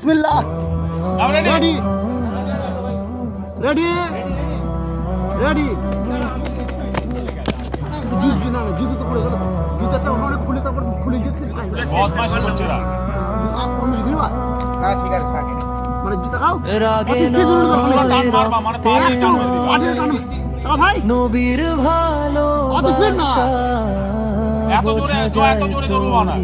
বিসমিল্লাহ। Ready ready ready জুতো না জুতো তো পড়ে গেল জুতোটা ওখানে খুলে তারপর খুলে করছে হ্যাঁ ঠিক আছে থাকে মানে জুতো খাও মারবা, মানে টান দিবা। ভাই নবীর speed এত জোরে, এত- এত জোরে দৌড়বা না।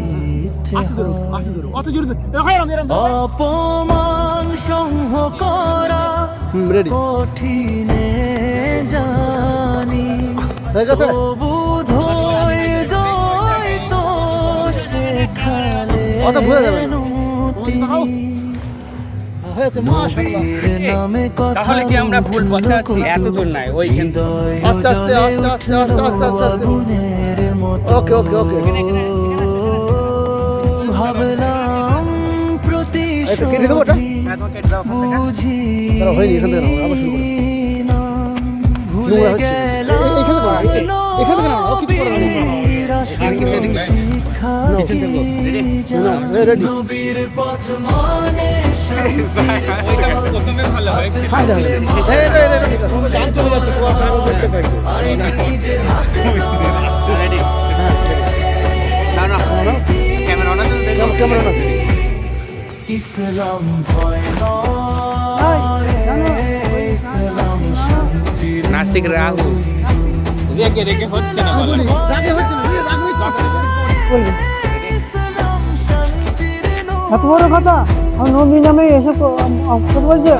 অপমান সহ করা রেডি কঠিনে জানি হয়ে গেছে তবু ধৈর্য তো শেখালে অত বোঝা যাবে না। তিনি হয়েছে মাশাআল্লাহ নবীর নামে কথা তাহলে কি আমরা ভুল পথে আছি? এত দূর নাই, ওইখান আস্তে আস্তে, আস্তে আস্তে, আস্তে আস্তে, আস্তে। ওকে ওকে ওকে বুঝি আবার শুরু করো। না, ভুলে গেলাম নবীর আসল শিক্ষা পিছন থেকে। ক্যামেরা না। ইসলাম ভয় নাস্তিক রাহু রেগে রেগে হচ্ছে না বলো। রাগে হচ্ছে না এত বড় কথা? নবী নামে এসে কথা বলছে?